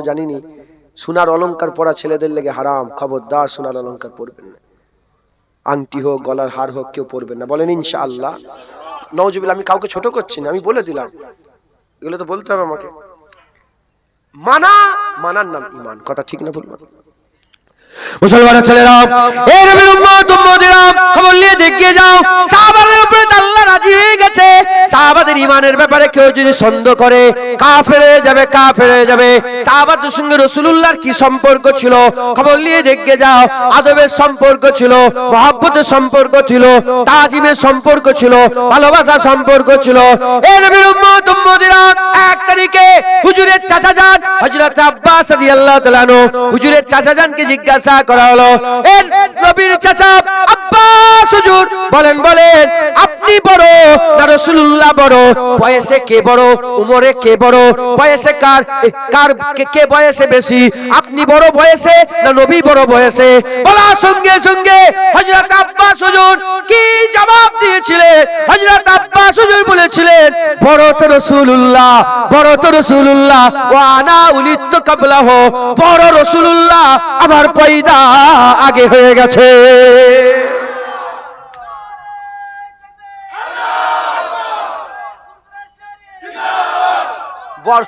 জানিনি। সোনার অলঙ্কার পরা ছেলেদের লেগে হারাম। খবরদার সোনার অলঙ্কার পরবেন না। আংটি হোক, গলার হার হোক, কেউ পরবেন না। বলেন, ইনশাআল্লাহ। নওজবিল আমি কাউকে ছোট করছি না, আমি বলে দিলাম। এগুলো তো বলতে হবে আমাকে। মানা, মানার নাম ইমান। কথা ঠিক না বলব মুসলমানের ছেলেরা এই নবীর উম্মত, উম্মতিরা, খবর নিয়ে দেখিয়ে যাও। সাহাবাদের উপরে আল্লাহ রাজি হয়ে গেছে। সাহাবাদের ইমানের ব্যাপারে কেউ যদি সন্দেহ করে, কাফের যাবে কাফের যাবে। সাহাবাদের সঙ্গে রাসূলুল্লাহর কি সম্পর্ক ছিল? খবর নিয়ে দেখিয়ে যাও। আদবের সম্পর্ক ছিল, মহব্বতের সম্পর্ক ছিল, তাজিমের সম্পর্ক ছিল, ভালোবাসার সম্পর্ক ছিল। এই নবীর উম্মত, উম্মতিরা, এক তারিখে হুজুরের চাচা যান, হযরত আব্বাস রাদিয়াল্লাহু তাআলা হুজুরের চাচা জানকে জিজ্ঞাসা করা হলো। নবীর চাচা আব্বাস হুজুর, বলেন বলেন, আপনি বড় না রাসূলুল্লাহ বড়? বয়সে কে বড়? উমরে কে বড়? বয়সে কার? কার কে- বয়সে বেশি? আপনি বড় বয়সে না নবী বড় বয়সে? বলার সঙ্গে সঙ্গে হযরত আব্বাস হুজুর কি জবাব দিয়েছিলেন? হযরত আব্বাস হুজুর বলেছিলেন, বড় তো রাসূলুল্লাহ, বড় তো রাসূলুল্লাহ, ওয়া আনা উলিত কাবলাহ, বড় রাসূলুল্লাহ, আমার পয়দা আগে হয়ে গেছে। বল।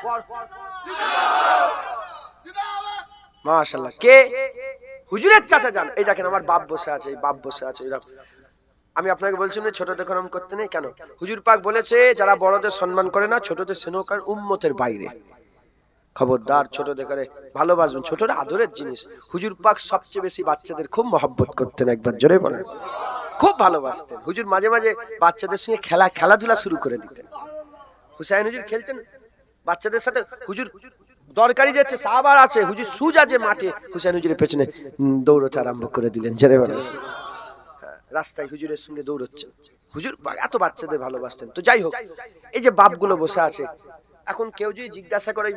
মাশাআল্লাহ। কে? হুজুরের চাচা যান। এই দেখেন আমার বাপ বসে আছে বাপ বসে আছে এরকম আমি আপনাকে বলছি না, ছোটদের খনন করতে নেই? কেন? হুজুর পাক বলেছে, যারা বড়দের সম্মান করে না, ছোটদের স্নেহকার উম্মতের বাইরে। খবরদার ছোটদের করে ভালোবাসবেন, ছোটরা আদরের জিনিস। হুজুর পাক সবচেয়ে বেশি বাচ্চাদের খুব মহব্বত করতেন একবার, জোরে বলেন। খুব ভালোবাসতেন। হুজুর মাঝে মাঝে বাচ্চাদের সঙ্গে খেলা, খেলাধুলা শুরু করে দিতেন। হুসাইন হুজুর খেলছেন? বাচ্চাদের সাথে হুজুর দরকারি যাচ্ছে সাহাবার আছে, হুজুর সুজ আছে মাঠে। হুসাইন হুজুরের পেছনে দৌড়তে আরম্ভ করে দিলেন জেনে বলে রাস্তায় হুজুরের সঙ্গে দৌড়চ্ছেন। হুজুর এত বাচ্চাদের ভালোবাসতেন। তো যাই হোক, এই যে বাপগুলো বসে আছে, এখন কেউ যদি জিজ্ঞাসা করে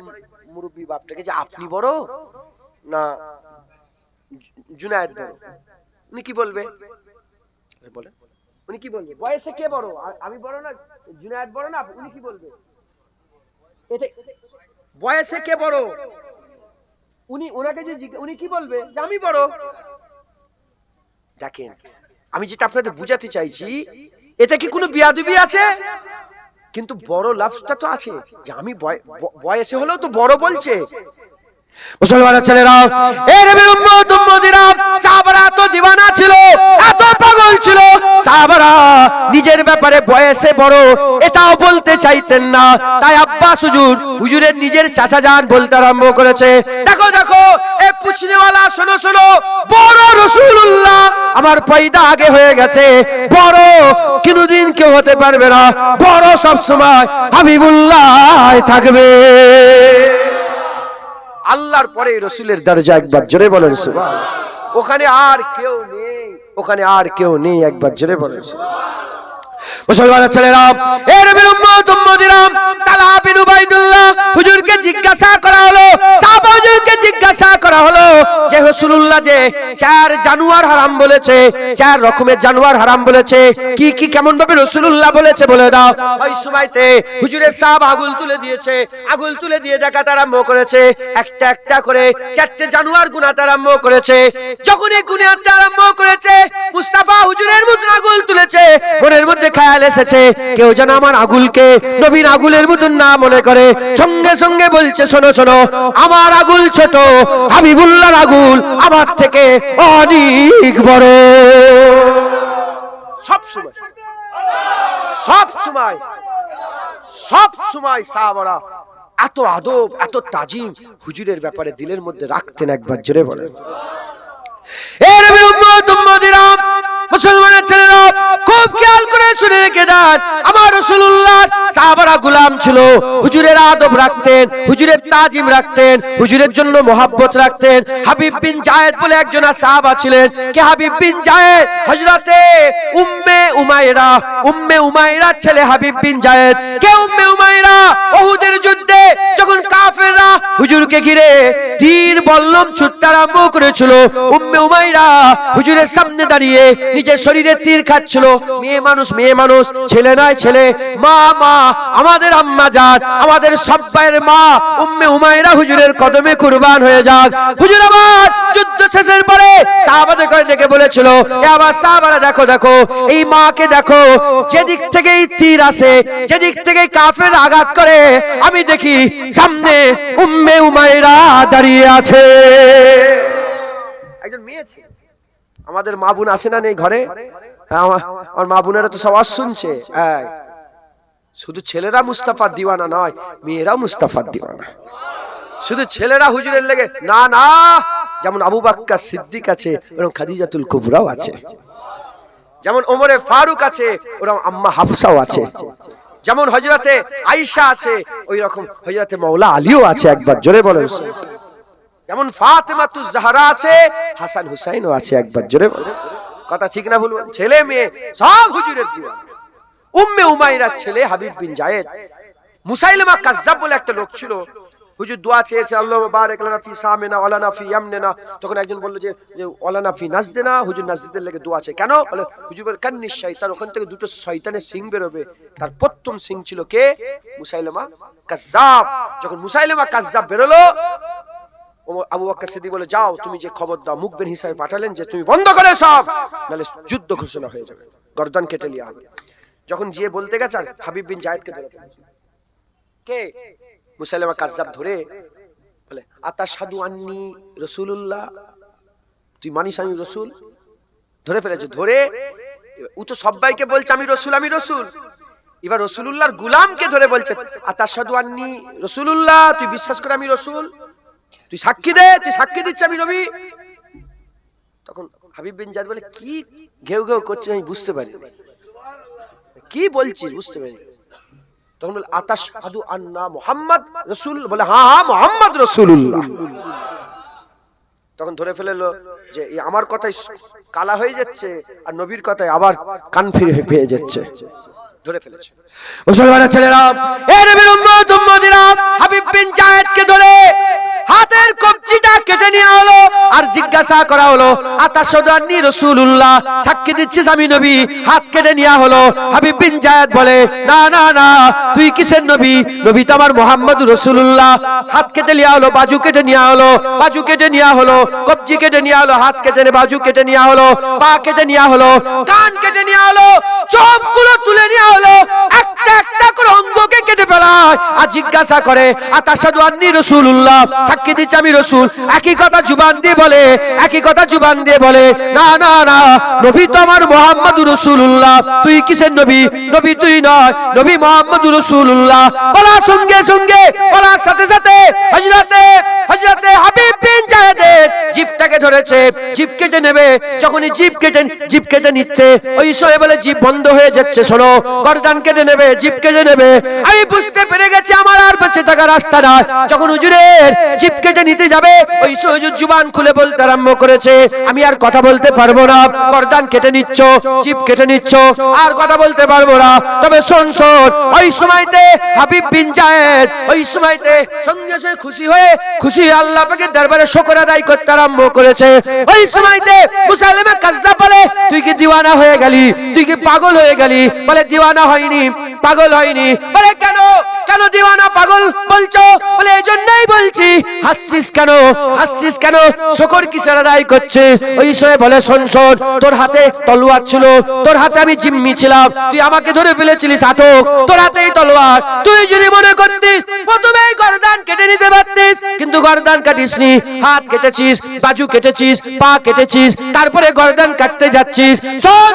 মুরব্বী বাপটাকে যে আপনি বড়? না জুনায়েদ বড়। উনি কি বলবে? বলে উনি কি বলবে? বয়সে কে বড়? আমি বড় না জুনায়েদ বড় না উনি কি বলবে? এতে বয়সে কে বড়? উনি ওনাকে যে উনি কি বলবে? যে আমি বড়। দেখেন আমি যেটা আপনাদের বুঝাতে চাইছি এতে কি কোনো বিয়াদবি আছে? কিন্তু বড় লাভটা তো আছে। যে আমি বয়সে হলেও তো বড় বলছে। এর উম্মত, উম্মতিরা তো দিওয়ানা ছিল, এত পাগল ছিল। নিজের ব্যাপারে বয়সে বড়, এটাও বলতে চাইতেন না। তাই আব্বাস হুজুর, হুজুরের নিজের চাচা যান বলতে আরম্ভ করেছে। দেখো দেখো, এ পুছনেওয়ালা শোনো শোনো, বড় রসুল্লাহ আমার পয়দা আগে হয়ে গেছে। বড়, কোনোদিন কেউ হতে পারবে না বড় সব সময় হাবিবুল্লাহ থাকবে আল্লাহর পরে রসুলের দরজা একবার জোরে বলেন। ওখানে আর কেউ নেই, ওখানে আর কেউ নেই, একবার জোরে বলেন। মুসলমানের ছেলেরা এর উম্মতিরা তালা বিন উবাইদুল্লাহ, হুজুরকে জিজ্ঞাসা করা হলো সাহাবা হুজুরকে জিজ্ঞাসা করা হলো যে, রাসূলুল্লাহ যে চার জানুয়ার হারাম বলেছে, চার রকমের জানুয়ার হারাম বলেছে, কি কি কেমন ভাবে রাসূলুল্লাহ বলেছে বলে দাও। ওই সময়তে হুজুরের সাহাব আগুল তুলে দিয়েছে, আগুল তুলে দিয়ে দেখাতে আরম্ভ করেছে, একটা একটা করে চারটে জানুয়ার গুনাতে আরম্ভ করেছে। যখনই গুনাতে আরম্ভ করেছে, মুস্তাফা হুজুরের মধ্যে আগুল তুলেছে, মনের মধ্যে খেয়াল এসেছে। কেউ যেন আমার আগুলকে নবীন আগুলের মতন না মনে করে। সঙ্গে সঙ্গে বলছে, শোনো শোনো, আমার আগুল ছোট, হাবিবুল্লাহর আগুল আমার থেকে অনেক বড়। সব সময় সব সময় সব সময় সাহাবারা এত আদব, এত তাজিম হুজুরের ব্যাপারে দিলের মধ্যে রাখতেন একবার, জোরে বলেন। এর উম্মতিরা মুসলমানের ছেলেরা খুব খেয়াল করে শুনে রেখে দেন। আমার রাসূলুল্লাহ সাহাবারা গোলাম ছিল, হুজুরের আদব রাখতেন, হুজুরের তাজিম রাখতেন, হুজুরের জন্য মোহাব্বত রাখতেন। হাবিব বিন জায়েদ বলে একজন সাহাবা ছিলেন। কে হাবিব বিন জায়েদ? হযরতে উম্মে উমাইরা। উম্মে উমাইরা ছেলে হাবিব বিন জায়েদ। কে উম্মে উমাইরা? ওহুদের যুদ্ধে মধ্যে যখন কাফেররা হুজুরকে ঘিরে তীর বল্লম ছুটতে আরম্ভ করেছিল, উম্মে উমাইরা হুজুরের সামনে দাঁড়িয়ে নিজের শরীরে তীর খাচ্ছিল। মেয়ে মানুষ মেয়ে মানুষ, ছেলে নয় ছেলে, মা মা, আমাদের আম্মা যান আমাদের সব্বাইয়ের মা, উম্মে উমাইরা হুজুরের কদমে কুরবান হয়ে যাক। হুজুর আবার যুদ্ধ শেষের পরে সাহাবাদের করে ডেকে বলেছিল, এ আবার সাহাবারা দেখো দেখো, এই মাকে দেখো, যেদিক থেকে এই তীর আসে, যেদিক থেকে কাফের আঘাত করে, আমি দেখি সামনে উম্মে উমাইরা দাঁড়িয়ে আছে। একজন মেয়ে ছিল আমাদের মা বোন আসে না নেই ঘরে? হ্যাঁ, আমার মা বোনেরা তো সব শুনছে হ্যাঁ। শুধু ছেলেরা মুস্তাফার দিওয়ানা নয় মেয়েরাও মুস্তাফার দিওয়ানা। শুধু ছেলেরা হুজুরের লেগে না না যেমন আবু বাক্কা সিদ্দিক আছে ওরকম খাদিজাতুল কুবরাও আছে। যেমন ওমরে ফারুক আছে ওরকম আম্মা হাফসাও আছে। যেমন হজরতে আইসা আছে ওই রকম হজরতে মৌলা আলীও আছে একবার, জোরে বলেন যেমন ফাতেমা তু জাহারা আছে, হাসান হুসাইনও আছে একবার, জোরে বলেন। কথা ঠিক না বলবেন ছেলে মেয়ে সব হুজুরের দিওয়ান। উম্মে উমাইরার ছেলে হাবিব বিন জায়েদ। মুসাইলমা কাজ্জাব বলে একটা লোক ছিল হুজুর দোয়া চেয়েছে, আল্লাহ বারেক লানা ফি সামিনা ওয়ালানা ফি ইয়ামনিনা। তখন একজন বলল যে যে, ওয়ালানা ফি নাজদিনা হুজুর নাজদিদের লেগে দোয়া আছে। কেন? বলে, হুজুর বলে, কান্নি শয়তান, ওখান থেকে দুটো শয়তানের সিং বেরোবে। তার প্রথম সিং ছিল কে? মুসাইলমা কাজ্জাব। যখন মুসাইলমা কাজ্জাব বেরোলো আবু বকর সিদ্দিক বলে যাও, তুমি যে খবর দাও মুখবেন হিসাবে পাঠালেন যে তুমি বন্ধ করে সব, নাহলে যুদ্ধ ঘোষণা হয়ে যাবে। গর্দান কেটে হবে যখন গিয়ে বলতে গেছে, আর হাবিব বিন জায়েদকে ধরে কে? মুসাইলামা কাজ্জাব ধরে বলে আতা সাধু আন্নি রসুল্লাহ তুই মানিস আমি রসুল? ধরে ফেলেছে, ধরে? ও তো সবাইকে বলছে আমি রসুল আমি রসুল। এবার রসুলুল্লাহর গুলামকে ধরে বলছে আতা সাধু আননি রসুলুল্লাহ, তুই বিশ্বাস করে আমি রসুল? তুই সাক্ষী দে, তুই সাক্ষী দিচ্ছি আমি নবী। তখন হাবিব বিন জাদ বলে, কি ঘেউ ঘেউ করছিস আমি বুঝতে পারি কি বলছিস বুঝতে পারি তখন বলে আতাস আদু আন্না মোহাম্মদ রসুল, বলে হ্যাঁ হ্যাঁ মোহাম্মদ রসুল্লাহ তখন ধরে ফেলেলো যে আমার কথাই কালা হয়ে যাচ্ছে আর নবীর কথায় আবার কান ফিরে পেয়ে যাচ্ছে। ধরে ফেলেছে। মুসলমানের ছেলেরা, এ নবীর উম্মত, উম্মতিরা, হাবিব বিন জায়েদকে ধরে হাতের কবজিটা কেটে নেওয়া হলো আর জিজ্ঞাসা করা হলো আতাশদানি রাসূলুল্লাহ? সাক্ষী দিচ্ছিস আমি নবী, হাত কেটে নেওয়া হলো। হাবিব বিন জায়েদ বলে, না না না, তুই কিসের নবী? নবী তো আমার মুহাম্মদ রাসূলুল্লাহ। হাত কেটে নেওয়া হলো, বাজু কেটে নেওয়া হলো, বাজু কেটে নেওয়া হলো, কবজি কেটে নেওয়া হলো, হাত কেটে বাজু কেটে নেওয়া হলো, পা কেটে নেওয়া হলো, কান কেটে নেওয়া হলো, চোখগুলো তুলে নেওয়া হলো একটা একটা করে কেটে ফেলা হয়। আর জিজ্ঞাসা করে সাক্ষী দিচ্ছে, আমি রসুল। একই কথা জুবান দিয়ে বলে, একই কথা জুবান দিয়ে বলে, না না না, নবী তো আমার মোহাম্মদ তুই কিসের নবী? নবী তুই নয়, নবী মোহাম্মদ বলা সঙ্গে সঙ্গে, বলার সাথে সাথে হাবিব বিন জিপটাকে ধরেছে। জিপ কেটে নেবে, যখনই জিপ কেটে জিপ কেটে নিচ্ছে, ওই সময় বলে, জিপ বন্ধ হয়ে যাচ্ছে, শোনো, গর্দান কেটে নেবে। জিপ কেটে নেবে, আমি বুঝতে পেরে গেছি আমার আর বেঁচে থাকার রাস্তা নাই যখন হুজুরের জিপ কেটে নিতে যাবে, ওই সময় হুজুর জুবান খুলে বলতে আরম্ভ করেছে, আমি আর কথা বলতে পারব না, গর্দান কেটে নিচ্ছ, জিপ কেটে নিচ্ছ, আর কথা বলতে পারব না। তবে শোন শোন, ওই সময়তে হাবিব বিন জায়েদ, ওই সময়তে সঙ্গে সঙ্গে খুশি হয়ে, খুশি আল্লাহ পাকে দরবারে শুকর আদায় করতে আরম্ভ করেছে। ওই সময়তে মুসালিমা কাজ্জাব বলে, তুই কি দিওয়ানা হয়ে গেলি? তুই কি পাগল হয়ে গেলি? বলে, দিওয়ানা হয়নি। পাগল হয়নি। বলে, কেন? কেন দিওয়ানা পাগল বলছো? বলে এই জন্যই বলছি। হাসছিস কেন? হাসছিস কেন? শুকর কিসের আদায় করছে? ওই সময় বলে, শোন তোর হাতে তলোয়ার ছিল। তোর হাতে আমি জিম্মি ছিলাম। তুই আমাকে ধরে ফেলেছিলিস, আটক। তোর হাতেই তলোয়ার। তুই যদি মনে করতিস প্রথমেই গর্দান কেটে নিতে পারতিস, কিন্তু গর্দান কাটিসনি। হাত কেটেছিস, বাজু কেটেছিস, পা কেটেছিস, তারপরে গর্দান কাটতে যাচ্ছিস। শোন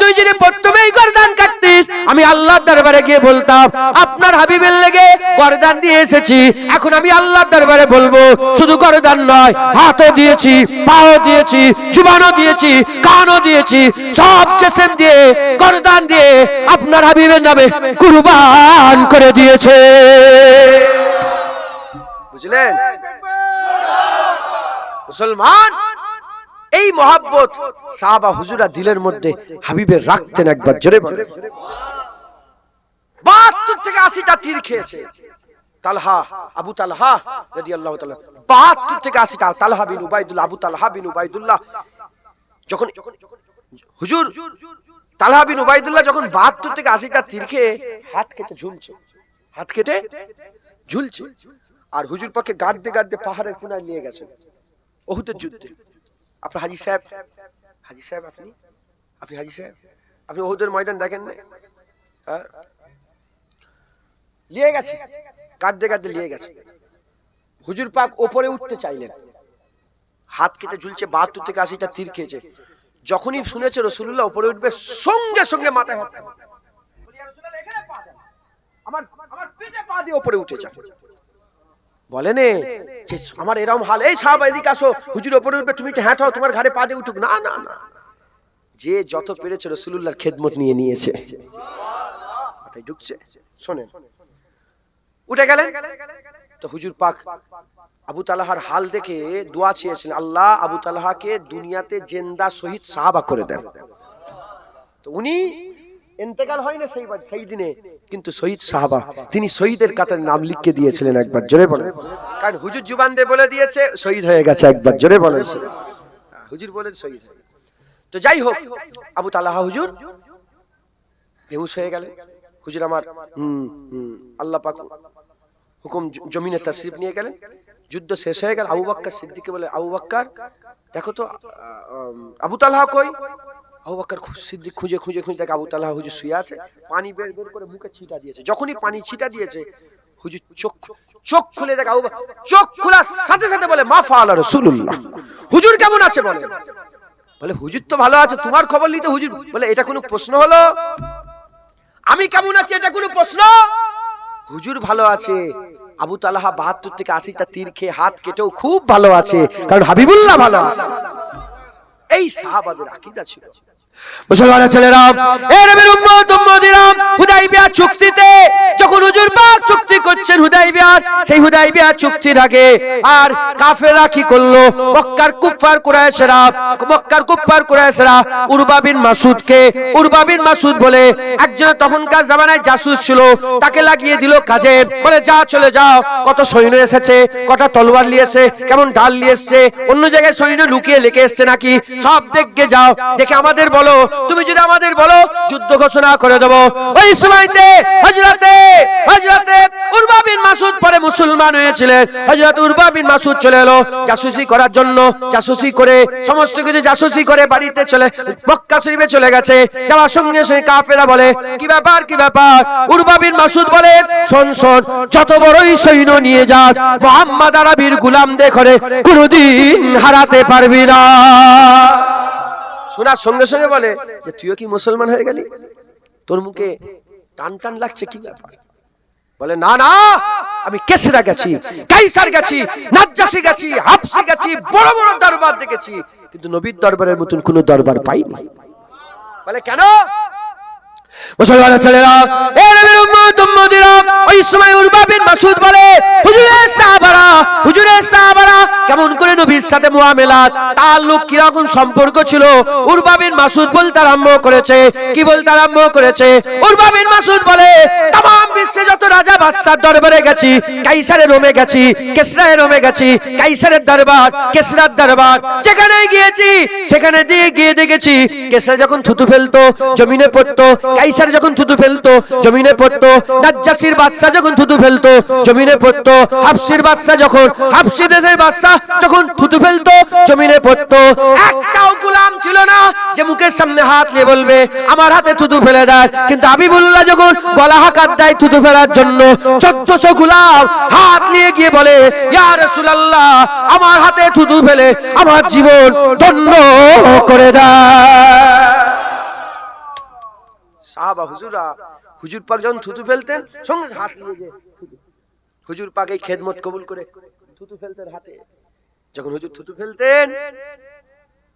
তুই যদি কাটতিস আমি আল্লাহর দরবারে গিয়ে বলতাম, আপনার হাবিবের লেগে গর্দান দিয়ে এসেছি। এখন আমি আল্লাহর দরবারে বলব, শুধু গর্দান নয়, হাতও দিয়েছি, পাও দিয়েছি, জুবানও দিয়েছি, কানও দিয়েছি, সব জেসেম দিয়ে গর্দান দিয়ে আপনার হাবিবের নামে কুরবান করে দিয়েছে। বুঝলেন? মুসলমান, এই মহাব্বত সাহাবা হুজুরা দিলের মধ্যে হাবিবের রাখতেন একবার জোরে বলে। বাহাত্তর থেকে আশিটা তীর খেয়েছে। তালহা, আবু তালহা রাদিয়াল্লাহু তাআলা 72 থেকে 80 টা Talha bin Ubaidullah, Abu Talha bin Ubaidullah. যখন হুজুর তালহা বিন উবাইদুল্লাহ যখন 72 থেকে আশিটা তীর খেয়ে হাত কেটে ঝুলছে, হাত কেটে ঝুলছে, আর হুজুর পাকে গাড়তে গাড়তে পাহাড়ের কোনায় নিয়ে গেছেন ওহুদের যুদ্ধে। আপনার হাজি সাহেব হাজি সাহেব আপনি? আপনি হাজি সাহেব? আপনি ওহুদের ময়দান দেখেন না হ্যাঁ? নিয়ে গেছে। কাঁদতে কাঁদতে নিয়ে গেছে। হুজুর পাক ওপরে উঠতে চাইলেন। হাত কেটে ঝুলছে বাহাত্তর থেকে আশিটা তীর খেয়েছে। যখনই শুনেছে রসুল্লাহ ওপরে উঠবে সঙ্গে সঙ্গে মাথায় হাত দেয়। বলি, "ইয়া রাসূলুল্লাহ, এখানে পা আমার পা দিয়ে উঠে বলেন যে আমার এরকম হাল এই সাহাবা এদিকে আসো। হুজুর ওপরে উঠবে তুমি হ্যাঁ হও, তোমার ঘাড়ে পা দিয়ে উঠুক। না না না। যে যত পেরেছে রসুল্লাহর খেদমত নিয়ে নিয়েছে। মাথায় ঢুকছে। শোনেন। উঠে গেলেন। তো হুজুর পাক আবু তালাহার হাল দেখে দোয়া চেয়েছেন আল্লাহ আবু তালাহাকে দুনিয়াতে জেন্দা শহীদ সাহাবা করে দেন। তো উনি ইন্তেকাল হয় না সেই সেই দিনে কিন্তু শহীদ সাহাবা। তিনি শহীদের কাতারে নাম লিখে দিয়েছিলেন একবার জোরে বলেন। কারণ হুজুর জুবান দিয়ে বলে দিয়েছে শহীদ হয়ে গেছে একবার জোরে বলেন। হুজুর বলে শহীদ তো যাই হোক আবু তালাহা হুজুর বেহুশ হয়ে গেলেন। হুজুর আমার হুম, হুম, আল্লাহ পাক হুকুম জমিনে তশরিফ নিয়ে গেলেন। যুদ্ধ শেষ হয়ে গেল। আবু বাক্কার সিদ্দিকে বলে আবু বাক্কার দেখো তো আবু তালহা কই? আবু বাক্কার সিদ্দিক খুঁজে খুঁজে খুঁজে দেখে আবু তালহা হুজুর শুয়ে আছে। পানি বের বের করে মুখে ছিটা দিয়েছে। যখনই পানি ছিটা দিয়েছে, হুজুর চোখ চোখ খুলে দেখে আবু চোখ খোলার সাথে সাথে বলে, মা ফাআলা রাসূলুল্লাহ। হুজুর কেমন আছে বলে? বলে, হুজুর তো ভালো আছে, তোমার খবর নিতে হুজুর। বলে, এটা কোনো প্রশ্ন হলো? আমি কেমন আছি, এটা কোনো প্রশ্ন? হুজুর ভালো আছে। আবু তালাহা বাহাত্তর থেকে আশিটা তীর খেয়ে হাত কেটেও খুব ভালো আছে। কারণ হাবিবুল্লাহ ভালো আছে। এই সাহাবাদের আকিদা ছিল। মুসলমানের ছেলেরা এর হুদাইবিয়া চুক্তিতে, যখন হুজুর পাক চুক্তি করছেন হুদাইবিয়ার সেই হুদাইবিয়া চুক্তির আগে আর কাফেররা কি করল? মক্কার কুফার কুরাইশরা, মক্কার কুফার কুরাইশরা উরবা বিন মাসুদকে উরবা বিন মাসুদ বলে, একজন তখনকার জামানায় জাসুস ছিল, তাকে লাগিয়ে দিল কাজে। বলে, যা, চলে যাও। কত সৈন্য এসেছে, কটা তলোয়ার নিয়ে এসেছে, কেমন ঢাল নিয়ে এসেছে, অন্য জায়গায় সৈন্য লুকিয়ে লেগে এসছে নাকি? সব দেখে যাও, দেখে আমাদের বলো। তুমি যদি আমাদের বলো, যুদ্ধ ঘোষণা করে দেবো। ওই সময়তে হজরতে হজরতে উরবা বিন মাসুদ পরে মুসলমান হয়েছিলেন। হজরত উরবা বিন মাসুদ চলে এলো, জাসুসি করার জন্য, জাসুসি করে সমস্ত কিছু জাসুসি করে বাড়িতে চলে, মক্কা শরীফে চলে গেছে। যাওয়ার সঙ্গে সঙ্গে কাফেরা বলে, কি ব্যাপার কি ব্যাপার? উরবা বিন মাসুদ বলে, শোন শোন, যত বড়ই সৈন্য নিয়ে যাস, মোহাম্মদ আরবির গুলাম দেখরে কোনদিন হারাতে পারবি না। শোনার সঙ্গে সঙ্গে বলে, যে তুইও কি মুসলমান হয়ে গেলি? তোর মুখে টান টান লাগছে কি ব্যাপার? বলে, না না, আমি কেসরা গেছি, কাইসার গেছি, নাজ্জাসি গেছি, হাফসি গেছি, বড় বড় দরবার দেখেছি। কিন্তু নবীর দরবারের মতন কোনো দরবার পাইনি। বলে, কেন? মুসলমানের ছেলেরা এ নবীর উম্মত উম্মতিরা ওই সময় উরবা বিন মাসুদ বলে হুজুরের সাহাবারা হুজুরের সাহাবারা কেমন করে নবীর সাথে মুআমেলাত তাল্লুক কি রকম সম্পর্ক ছিল উরবা বিন মাসুদ বলতে আরম্ভ করেছে কি বলতে আরম্ভ করেছে উরবা বিন মাসুদ বলে तमाम বিশ্বে যত রাজা বাদশার দরবারে গেছি কাইসারের রোমে গেছি কেসরায় রোমে গেছি কাইসারের দরবার কেসরার দরবার যেখানে গিয়েছি সেখানে দিয়ে গিয়ে দেখেছি কেসরা যখন থুতু ফেলতো জমিনে পড়তো কাইসার যখন থুতু ফেলতো, জমিনে পড়তো, নাজ্জাসির বাদশা যখন থুতু ফেলতো, জমিনে পড়তো, হাফসির বাদশা যখন, হাফসি দেশের বাদশা যখন থুতু ফেলতো, জমিনে পড়তো, একটাও গুলাম ছিল না যে মুখের সামনে হাত নিয়ে বলবে, আমার হাতে থুতু ফেলে দেয়। কিন্তু আবিবুল্লাহ যখন গলা হাকাত দেয় থুতু ফেলার জন্য, চোদ্দশো গুলাম হাত নিয়ে গিয়ে বলে, ইয়া রাসূলুল্লাহ, আমার হাতে থুতু ফেলে, আমার জীবন ধন্য করে দেয়। সাহাবা হুজুরা হুজুর পাক যখন থুতু ফেলতেন, সঙ্গে হাত নিয়ে যে হুজুর পাক এই খেদমত কবুল করে থুতু ফেলতেন হাতে। যখন হুজুর থুতু ফেলতেন,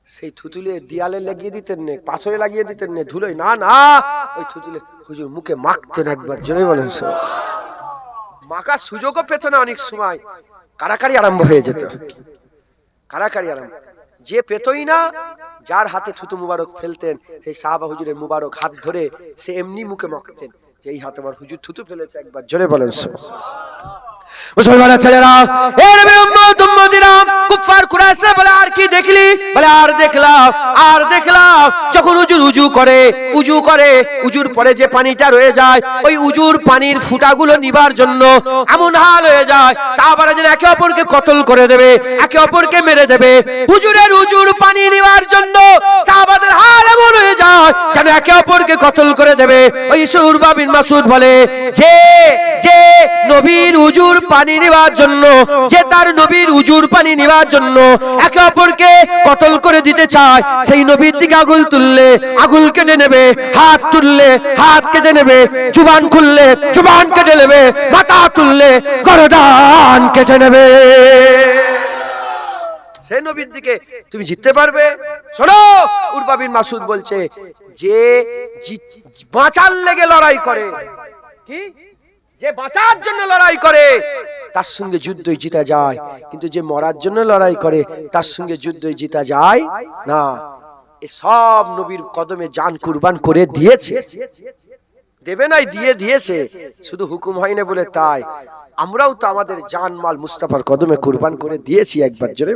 সেই থুতুলে দিয়ালে লাগিয়ে দিতেন নে, পাথরে লাগিয়ে দিতেন নে, ধুলোয়, না না, ওই থুতুলে হুজুর মুখে মাখতেন একবার, জোরে বলেন মাখার সুযোগও পেত না অনেক সময়। কারাকারি আরম্ভ হয়ে যেত। কারাকারি আরম্ভ। যে পেতই না, যার হাতে থুতু মুবারক ফেলতেন, সেই সাহাবা হুজুরের মুবারক হাত ধরে সে এমনি মুখে মকতেন, যে এই হাতে আমার হুজুর থুতু ফেলেছে, একবার জোরে বলেন মুসলমানের ছেলেরা এর কুফার কুরাইশরা বলে, আর কি দেখলি? বলে, আর দেখলাম আর দেখলাম। যখন উজুর উজু করে উজু করে, উজুর পরে যে পানিটা রয়ে যায়, ওই উজুর পানির ফুটাগুলো নিবার জন্য এমন হাল হয়ে যায়, সাহাবারা যেন একে অপরকে কতল করে দেবে, একে অপরকে মেরে দেবে। হুজুরের উজুর পানি নেওয়ার জন্য সাহাবাদের হাল এমন হয়ে যায়, যেন একে অপরকে কতল করে দেবে। ওই সুরবা বিন মাসুদ বলে, যে যে নবীর উজুর পানি নেওয়ার জন্য, যে তার নবীর উজুর পানি নেওয়ার জন্য একে অপরকে কতল করে দিতে চায়, সেই নবীর দিকে আগুল তুললে, আগুল কেটে নেবে, হাত তুললে, হাত কেটে নেবে, জুবান খুললে, জুবান কেটে নেবে, মাথা তুললে, গরদান কেটে নেবে। সে নবীর দিকে তুমি জিততে পারবে। শোনো উরবাবিন মাসুদ বলছে, যে বাঁচার লেগে লড়াই করে, কি? যে বাঁচার জন্য লড়াই করে, তার সঙ্গে যুদ্ধই জিতা যায়। কিন্তু যে মরার জন্য লড়াই করে, তার সঙ্গে যুদ্ধই জিতা যায় না। এ সব নবীর কদমে জান কুরবান করে দিয়েছে। দেবে নাই, দিয়ে দিয়েছে। শুধু হুকুম হয়নি বলে তাই। আমরাও তো আমাদের জান মাল মুস্তাফার কদমে কুরবান করে দিয়েছি একবার, জোরে।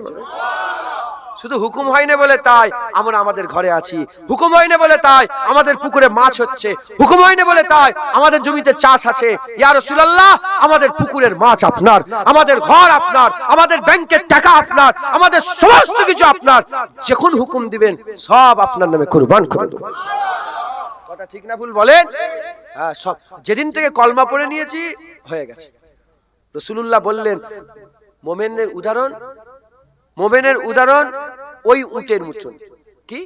শুধু হুকুম হয়নি বলে তাই আমরা আমাদের ঘরে আছি। হুকুম হয়নি বলে তাই আমাদের পুকুরে মাছ হচ্ছে। হুকুম হয়নি বলে তাই আমাদের জমিতে চাষ আছে। ইয়া রাসূলুল্লাহ, আমাদের পুকুরের মাছ আপনার, আমাদের ঘর আপনার, আমাদের ব্যাংকের টাকা আপনার, আমাদের সমস্ত কিছু আপনার। যখন হুকুম দিবেন, সব আপনার নামে কুরবান করে দেবো। কথা ঠিক না ভুল বলেন? হ্যাঁ সব। যেদিন থেকে কলমা পড়ে নিয়েছি, হয়ে গেছে। রসুলুল্লাহ বললেন মোমেনের উদাহরণ মোমেনের উদাহরণ ওই উটের মতন। কি?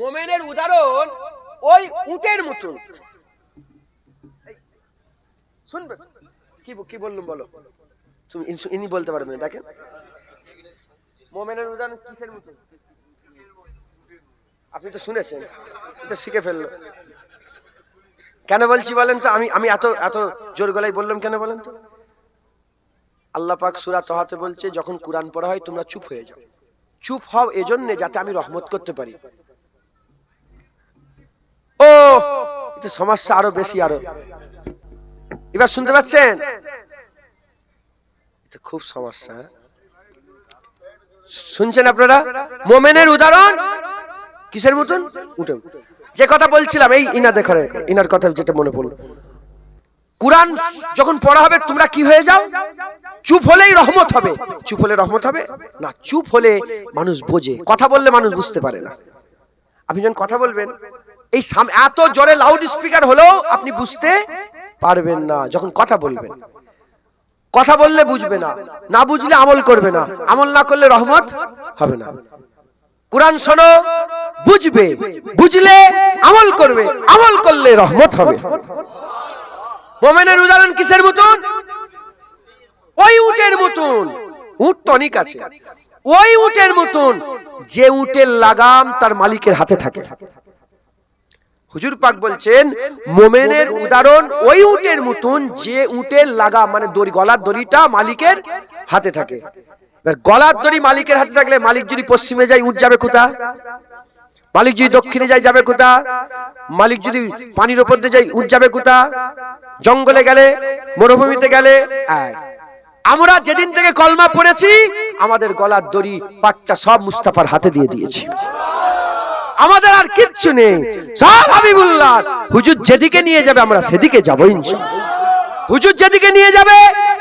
মোমেনের উদাহরণ ওই উটের মতন। শুনবে? কি কি বললুম বলো? তুমি ইনি বলতে পারবেন না, দেখেন। মোমেনের উদাহরণ কিসের মতন? আপনি তো শুনেছেন তো শিখে ফেলল। কেন বলছি বলেন তো? আমি আমি এত এত জোর গলায় বললাম কেন বলেন তো? আল্লাহ পাক সূরা তহাতে বলছে, যখন কোরআন পড়া হয়, তোমরা চুপ হয়ে যাও। চুপ হও এজন্য যাতে আমি রহমত করতে পারি। ও এটা সমস্যা আরও বেশি আরও। এবার শুনতে পাচ্ছেন? এটা খুব সমস্যা হ্যাঁ? শুনছেন আপনারা? মোমেনের উদাহরণ? কিসের মতন? উঠে যে কথা বলছিলাম, এই ইনা দেখো ইনার কথা যেটা মনে পড়ল। কোরআন যখন পড়া হবে, তোমরা কি হয়ে যাও? চুপ হলেই রহমত হবে। চুপ হলে রহমত হবে? না, চুপ হলে মানুষ বোঝে। কথা বললে মানুষ বুঝতে পারে না। আপনি যখন কথা বলবেন, এই এত জোরে লাউড স্পিকার হলেও আপনি বুঝতে পারবেন না, যখন কথা বলবেন। কথা বললে বুঝবে না না বুঝলে আমল করবে না। আমল না করলে রহমত হবে না। কোরআন শোনো, বুঝবে, বুঝলে আমল করবে, আমল করলে রহমত হবে। মোমেনের উদাহরণ কিসের মতন? ওই উটের মতন। উট তো অনেক আছে। ওই উটের মতন যে উটের লাগাম তার মালিকের হাতে থাকে। হুজুর পাক বলছেন, মোমেনের উদাহরণ ওই উটের মতন যে উটের লাগাম মানে দড়ি, গলার দড়িটা মালিকের হাতে থাকে। এবার গলার দড়ি মালিকের হাতে থাকলে মালিক যদি পশ্চিমে যায় উঠ যাবে কোথা? মালিক যদি দক্ষিণে যায়, যাবে কোথা? মালিক যদি পানির ওপর দিয়ে যায় উঠ যাবে কোথা? জঙ্গলে গেলে, মরুভূমিতে গেলে, আয়। আমরা যেদিন থেকে কলমা পড়েছি, আমাদের গলার দড়ি, পাটটা সব মুস্তাফার হাতে দিয়ে দিয়েছি। আমাদের আর কিচ্ছু নেই। সব হাবিবুল্লাহ হুজুর যেদিকে নিয়ে যাবে, আমরা সেদিকে যাব হুজুর যেদিকে নিয়ে যাবে,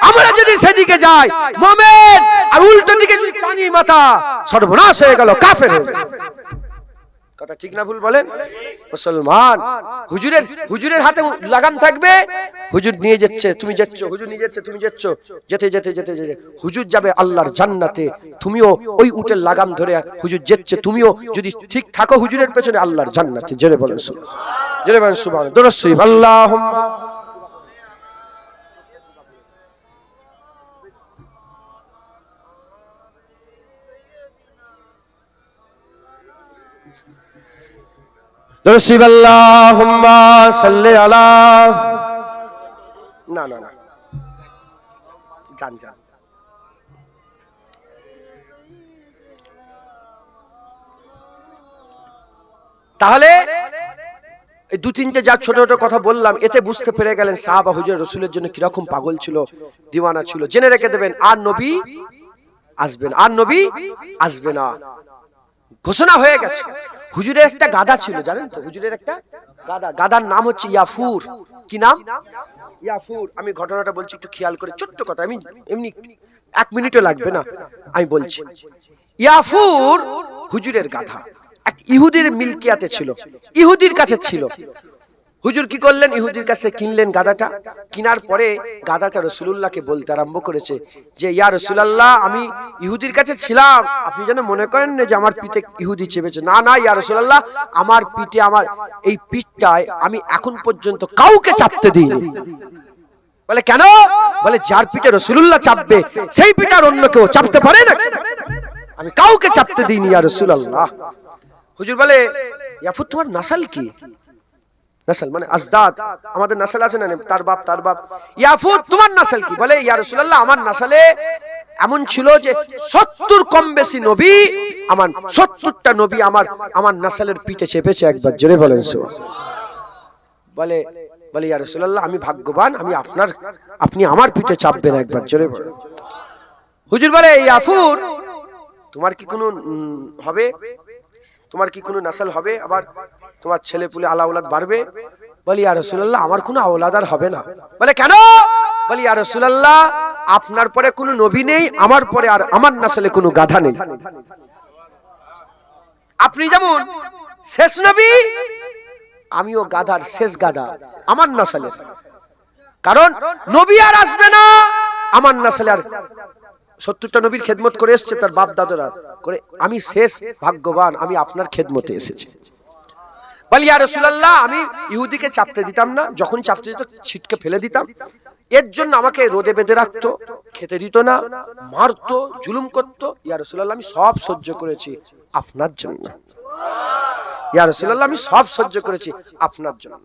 আমরা যদি সেদিকে যাই, মোমেন আর উল্টো দিকে যদি টানি মাথা, সর্বনাশ হয়ে গেল, কাফের হয়ে। কথা ঠিক না ভুল বলেন? মুসলমান, হুজুরের হুজুরের হাতে লাগাম থাকবে, হুজুর নিয়ে যাচ্ছে, তুমি যাচ্ছ, হুজুর নিয়ে যাচ্ছে, তুমি যাচ্ছ, যেতে যেতে যেতে যেতে, হুজুর যাবে আল্লাহর জান্নাতে, তুমিও ওই উটের লাগাম ধরে হুজুর যাচ্ছে, তুমিও যদি ঠিক থাকো হুজুরের পেছনে, আল্লাহর জান্নাতে জেনে বলেন সুবহান জেনে বলেন সুবহান দরসই আল্লাহুম্মা। তাহলে এই দু, তিনটে যা ছোট ছোট কথা বললাম, এতে বুঝতে পেরে গেলেন সাহাবা হুজুর রসুলের জন্য কীরকম পাগল ছিল, দিওয়ানা ছিল। জেনে রেখে দেবেন, আর নবী আসবেন আর নবী আসবে না। ঘোষণা হয়ে গেছে। হুজুরের একটা গাদা ছিল, জানেন তো? হুজুরের একটা গাদা গাদার নাম হচ্ছে ইয়াফুর। কি নাম? ইয়াফুর। আমি ঘটনাটা বলছি, একটু খেয়াল করে। ছোট্ট কথা, আমি এমনি এক মিনিটও লাগবে না, আমি বলছি। ইয়াফুর হুজুরের গাধা। এক ইহুদির মিল্কিয়াতে ছিল। ইহুদির কাছে ছিল। হুজুর কি করলেন? ইহুদির কাছে কিনলেন গাদাটা। কিনার পরে গাদাটা রসুলুল্লাহকে বলতে আরম্ভ করেছে যে, ইয়া রসুলাল্লাহ, আমি ইহুদির কাছে ছিলাম। আপনি যেন মনে করেন না যে আমার পিঠে ইহুদি চেপেছে। না না, ইয়া রসুলাল্লাহ, আমার পিঠে, আমার এই পিঠটায় আমি এখন পর্যন্ত কাউকে চাপতে দিইনি। বলে, কেন? বলে, যার পিঠে রসুলুল্লাহ চাপবে, সেই পিঠে আর অন্য কেউ চাপতে পারে না আমি কাউকে চাপতে দিইনি, ইয়া রসুলাল্লাহ। হুজুর বলে, ইয়াফুত, তোমার নাসাল কি? মানে আজদাদ। আমাদের আছে না তার বাপ তার বাপ। ইয়াফুত, তোমার কি? বলে, ইয়া আমার এমন ছিল যে সত্তর কম বেশি নবী আমার, সত্তরটা নবী আমার আমার নাসালের পিঠে চেপেছে একবার। জোরে বলেন বলে বলে, ইয়া আমি ভাগ্যবান, আমি আপনার, আপনি আমার পিঠে চাপবেন একবার। জোরে বলেন। হুজুর বলে, ইয়াফুর, তোমার কি কোনো হবে? তোমার কি কোনো নাসাল হবে আবার? তোমার ছেলে পুলে আলাউলাদ বাড়বে? বলি আর রসুল্লাহ আমার কোনো আওলাদ আর হবে না। বলে, কেন? বলি আর রসুল্লাহ আপনার পরে কোনো নবী নেই, আমার পরে আর আমার নাসালে কোনো গাধা নেই। আপনি যেমন শেষ নবী, আমিও গাধার শেষ গাধা, আমার নাসালের কারণ নবী আর আসবে না, আমার নাসালে আর। সত্তরটা নবীর খেদমত করে এসছে তার বাপ দাদরা করে, আমি শেষ, ভাগ্যবান, আমি আপনার খেদমতে এসেছি। বলি, ইয়া রাসূলুল্লাহ, আমি ইহুদিকে চাপতে দিতাম না। যখন চাপতে দিত, ছিটকে ফেলে দিতাম। এর জন্য আমাকে রোদে বেঁধে রাখতো, খেতে দিত না, মারতো, জুলুম করতো। ইয়া রাসূলুল্লাহ, আমি সব সহ্য করেছি আপনার জন্য। ইয়া রাসূলুল্লাহ, আমি সব সহ্য করেছি আপনার জন্য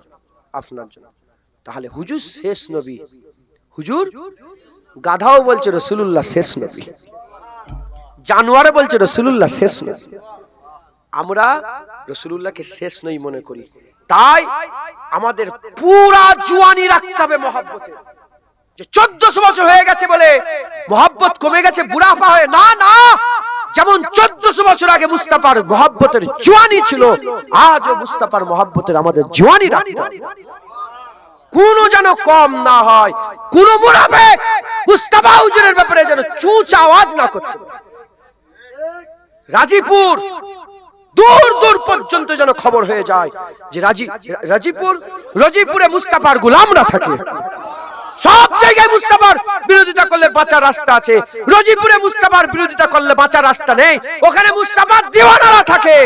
আপনার জন্য। তাহলে হুজুর শেষ নবী। হুজুর, গাধাও বলছে রসুলুল্লাহ শেষ নবী। জানোয়ারে বলছে রসুলুল্লাহ শেষ নবী। আমরা রসুলুল্লাহকে শেষ নই মনে করি। তাই আমাদের পুরা জুয়ানি রাখতে হবে মহাব্বতে। যে চোদ্দশো বছর হয়ে গেছে বলে মহাব্বত কমে গেছে, বুড়াফা হয়ে না না! যেমন চোদ্দশো বছর আগে মুস্তাফার মহাব্বতের জুয়ানি ছিল, আজও মুস্তাফার মহাব্বতের আমাদের জুয়ানি রাখতে কোনো যেন কম না হয়, কোন মুনাফেক মুস্তাফা হুজুরের ব্যাপারে যেন চুচ আওয়াজ না করতে পারে। রাজীপুর দূর দূর পর্যন্ত যেন খবর হয়ে যায় যে রাজি, রাজীপুর, রাজীপুরে মুস্তাফার গোলামরা থাকে। সব জায়গায় মুস্তাফার বিরোধিতা করলে বাঁচার রাস্তা আছে। রজিপুরে মুস্তাফার বিরোধিতা করলে বাঁচার রাস্তা নেই। ওখানে মুস্তাফার দিওয়ানারা থাকে,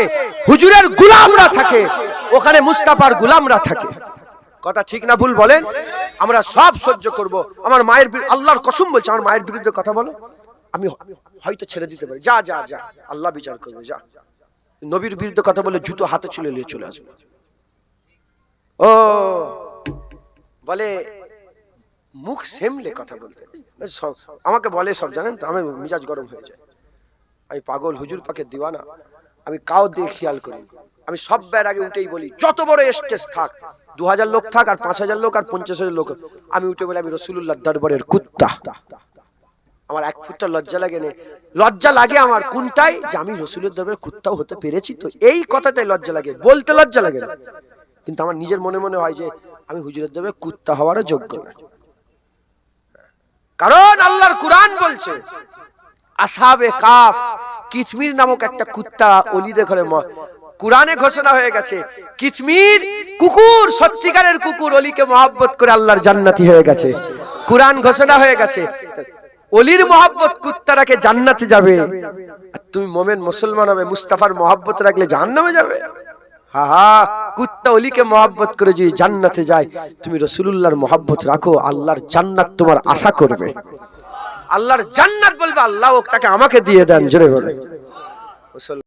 হুজুরের গুলামরা থাকে, ওখানে মুস্তাফার গুলামরা থাকে। কথা ঠিক না ভুল বলেন? আমরা সব সহ্য করব। আমার মায়ের আল্লাহর কসম বলছে, আমার মায়ের বিরুদ্ধে কথা বলো। আমি হয়তো ছেড়ে দিতে পারি। যা যা যা। আল্লাহ বিচার করবে, যা। নবীর বিরুদ্ধে কথা বলে জুতো হাতে চলে নিয়ে চলে আসবে। ও, বলে, মুখ সেমলে কথা বলতে। আমাকে বলে সব, জানেন তো, আমার মিজাজ গরম হয়ে যায়। আমি পাগল, হুজুর পাকে দিওয়ানা। আমি কাউ দিয়ে খেয়াল করি আমি সব বের আগে উঠেই বলি, যত বড় স্টেজ থাক দু হাজার লোক থাক আর পাঁচ হাজার লোক আর পঞ্চাশ হাজার লোক, আমি উঠে বলি, আমি রসুল্লাহ দরবারের কুত্তা। আমার এক ফুটটা লজ্জা লাগে না। লজ্জা লাগে আমার কোনটাই যে আমি রসুলের দরবারের কুত্তাও হতে পেরেছি তো এই কথাটাই লজ্জা লাগে, বলতে লজ্জা লাগে না। কিন্তু আমার নিজের মনে মনে হয় যে আমি হুজুরের দরবারে কুত্তা হওয়ারও যোগ্য না। কারণ আল্লাহর কোরআন বলছে, আসাবে কাফ কিচমির নামক একটা কুত্তা অলিদে ঘরে কোরআনে ঘোষণা হয়ে গেছে কিচমির কুকুর, সত্যিকারের কুকুর অলিকে মহাব্বত করে আল্লাহর জান্নাতি হয়ে গেছে। কোরআন ঘোষণা হয়ে গেছে। অলির মহাব্বত কুত্তা রাখে জান্নাতে যাবে। তুমি মোমেন মুসলমান হবে, মুস্তাফার মহাব্বত রাখলে জাহান্নামে যাবে। হা হা, কুত্তা অলিকে মহাব্বত করে যদি জান্নাতে যায়, তুমি রসুলুল্লাহর মহাব্বত রাখো, আল্লাহর জান্নাত তোমার আশা করবে। আল্লাহর জান্নাত বলবে, আল্লাহ তাকে আমাকে দিয়ে দেন, জোরে বলে।